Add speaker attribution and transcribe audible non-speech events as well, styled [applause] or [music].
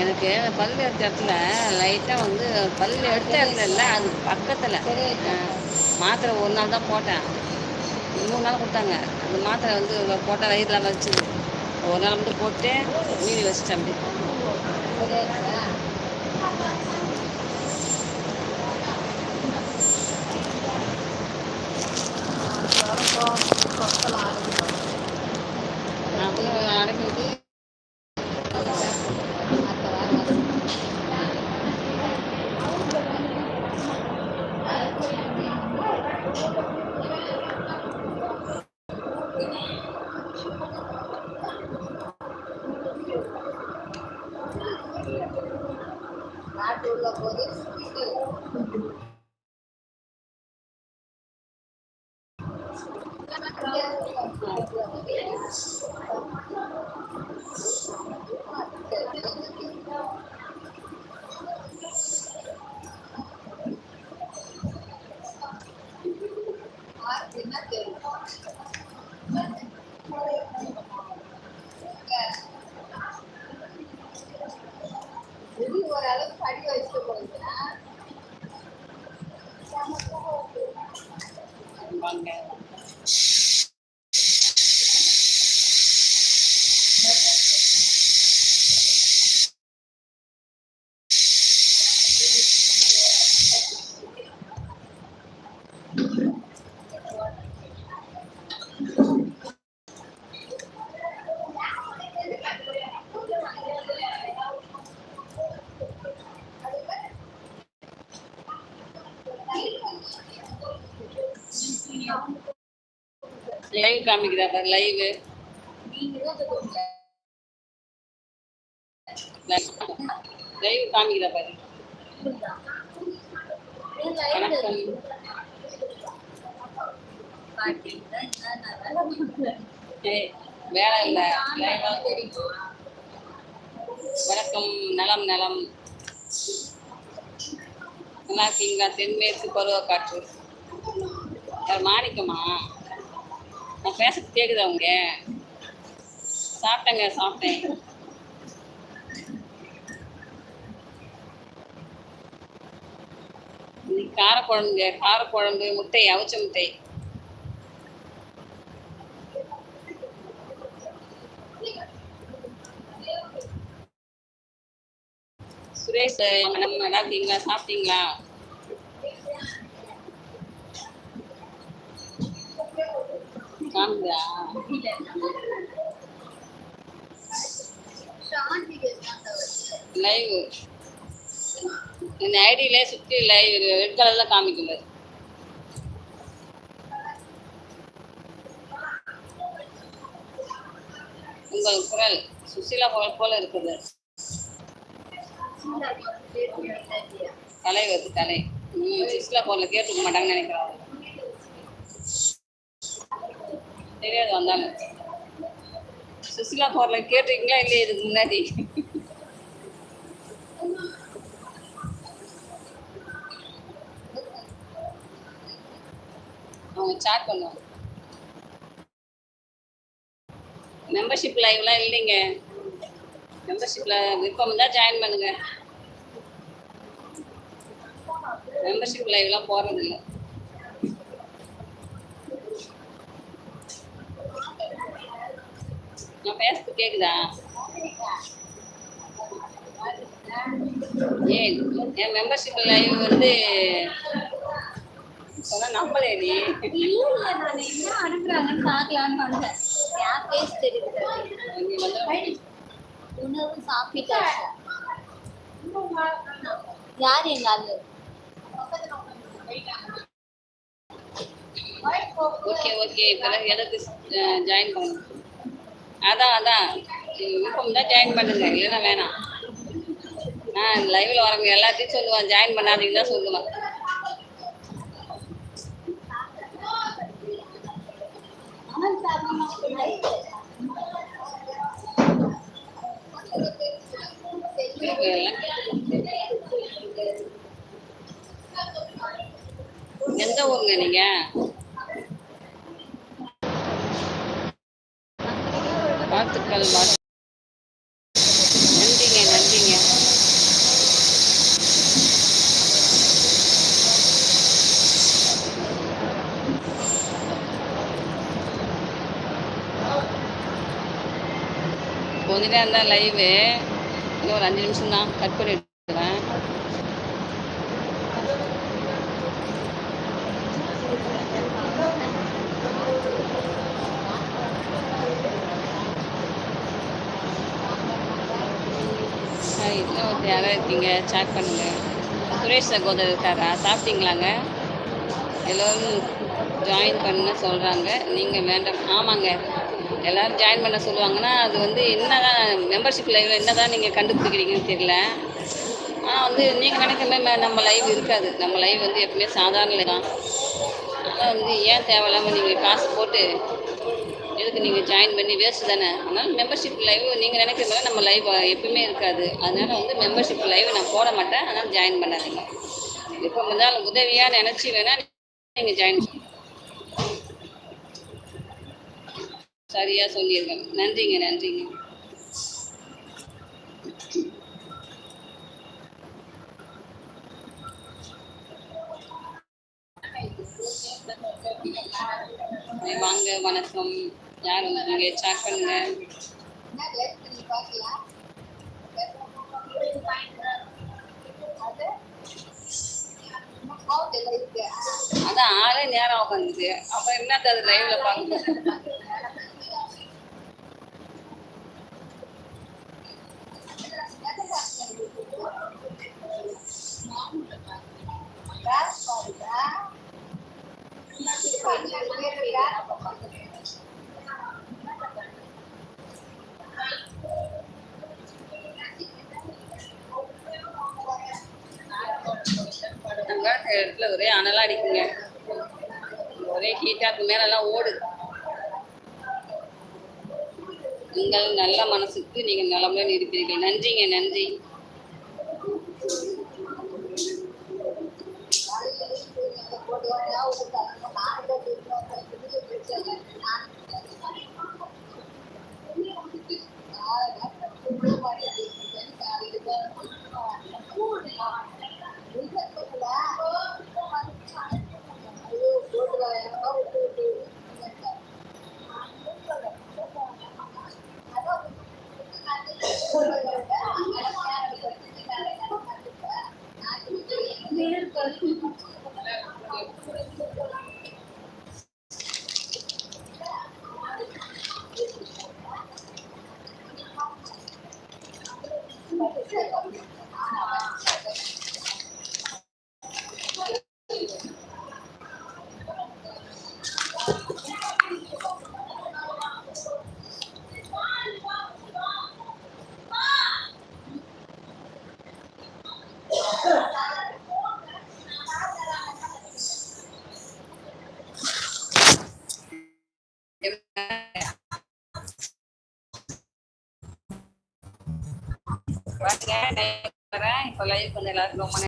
Speaker 1: எனக்கு பல் எடுத்த இடத்துல லைட்டாக வந்து பல் எடுத்த இடத்துல இல்லை அது பக்கத்தில். மாத்திரை ஒரு நாள் தான் போட்டேன். மூணு நாள் கொடுத்தாங்க. அந்த மாத்திரை வந்து போட்டால் வயிறுலாம் வச்சுது ஒரு நாள் மட்டும் போட்டு மீதி வச்சுட்டேன் அப்படி
Speaker 2: 本当に。
Speaker 1: வாங்க லைவ் காமிக்கிறா பாரு லைவ் லைவ் காமிக்கிறா பாரு. வேற இல்ல வேலை இல்லை. வணக்கம். நலம் நலம். நல்லா இருக்கீங்களா? தென்மேற்கு பருவ காற்று மாணிக்கமா நான் பேசுறது கேக்குதா உங்க சாப்பிட்டேங்க சாப்பிட்டேன் இன்னைக்கு காரக்குழம்புங்க காரக்குழம்பு முட்டை அவிச்ச முட்டை சுரேஷ் மேடம் நல்லா இருக்கீங்களா சாப்பிட்டீங்களா காமிதா லைவ் இந்த ஐடியில சுற்றி லைவ் ரெட் கலர்ல காமிக்குது. உங்கள் குரல் சுசீலா குரல் போல இருக்குது. தலைவர் தலை. கலை ம் சுசிலா போல கேட்டுக்க மாட்டாங்கன்னு நினைக்கிறாங்க தெரியாது வந்தாங்க. சுசிலா போர்ல கேட்டிருக்கீங்களா இல்லையா இதுக்கு முன்னாடி? அவங்க சாட் பண்ணுவாங்க. மெம்பர்ஷிப் லைவ்லாம் இல்லைங்க. மெம்பர்ஷிப்பில் விருப்பம் இருந்தால் ஜாயின் பண்ணுங்க. மெம்பர்ஷிப் லைவ்லாம் போறது நான் பேசுறது கேக்குதா? ஏன் என் மெம்பர்ஷிப் லைவ் வந்து சொன்னா நம்பலே நீ.
Speaker 2: இல்ல நான் என்ன அனுப்புறாங்கன்னு பார்க்கலான்னு வந்தேன் என் பேஸ் தெரியுது? உணவு சாப்பிட்டாச்சு யார் எங்க ஆளு
Speaker 1: ஓகே ஓகே பிறகு எதுக்கு ஜாயின் பண்ணணும் அதான் அதான். விருப்பம் தான் ஜாயின் பண்ணுங்க. இல்லைன்னா வேணாம். நான் லைவ்ல வரவங்க எல்லாத்தையும் சொல்லுவேன். ஜாயின் பண்ணாதீங்க தான் சொல்லுவேன். எந்த ஊருங்க நீங்க? நன்றிங்க நன்றிங்க. கொஞ்ச நேரம் தான் லைவு இன்னும் ஒரு அஞ்சு நிமிஷம் தான் கட் பண்ணிட்டு எடுத்துக்கிறேன் யாராவது இருக்கீங்க? சேட் பண்ணுங்க. சுரேஷ் சகோதரர் இருக்காரா? சாப்பிட்டீங்களாங்க? எல்லோரும் ஜாயின் பண்ண சொல்கிறாங்க நீங்கள் வேண்டாம். ஆமாங்க. எல்லோரும் ஜாயின் பண்ண சொல்லுவாங்கன்னா அது வந்து என்ன தான் மெம்பர்ஷிப் லைவில் என்ன தான் நீங்கள் கண்டுபிடிக்கிறீங்கன்னு தெரியல. ஆனால் வந்து நீங்கள் நினைக்கிற மாதிரி நம்ம லைவ் இருக்காது. நம்ம லைவ் வந்து எப்பவுமே சாதாரண தான். அதனால் வந்து ஏன் தேவையில்லாமல் நீங்கள் காசு போட்டு எதுக்கு நீங்கள் ஜாயின் பண்ணி வேஸ்ட் தானே? அதனால் மெம்பர்ஷிப் லைவ் நீங்கள் நினைக்கிற மாதிரி நம்ம லைவ் எப்பவுமே இருக்காது. அதனால் வந்து மெம்பர்ஷிப் லைவ் நான் போட மாட்டேன். அதனால் ஜாயின் பண்ணாதீங்க. இப்போ முதல் உதவியாக நினச்சி வேணால் நீங்கள் ஜாயின் சரியாக சொல்லியிருக்கேன் நன்றிங்க நன்றிங்க. வாங்க வணக்கம். யார் வந்தீங்க சேக் பண்ணுங்க? அதான் ஆளே நேரம் உட்காந்துது அப்ப என்னத்த அது லைவ்ல பார்க்க நம்ம இடத்துல ஒரே அனலா அடிக்குங்க. ஒரே ஹீட்டா இருக்கு. மேலெல்லாம் ஓடு உங்கள் நல்ல மனசுக்கு நீங்க நலமுடன் இருப்பீர்கள் நன்றிங்க நன்றி. [laughs] இப்போ லைவ் வந்து எல்லாருக்கும் ரொம்ப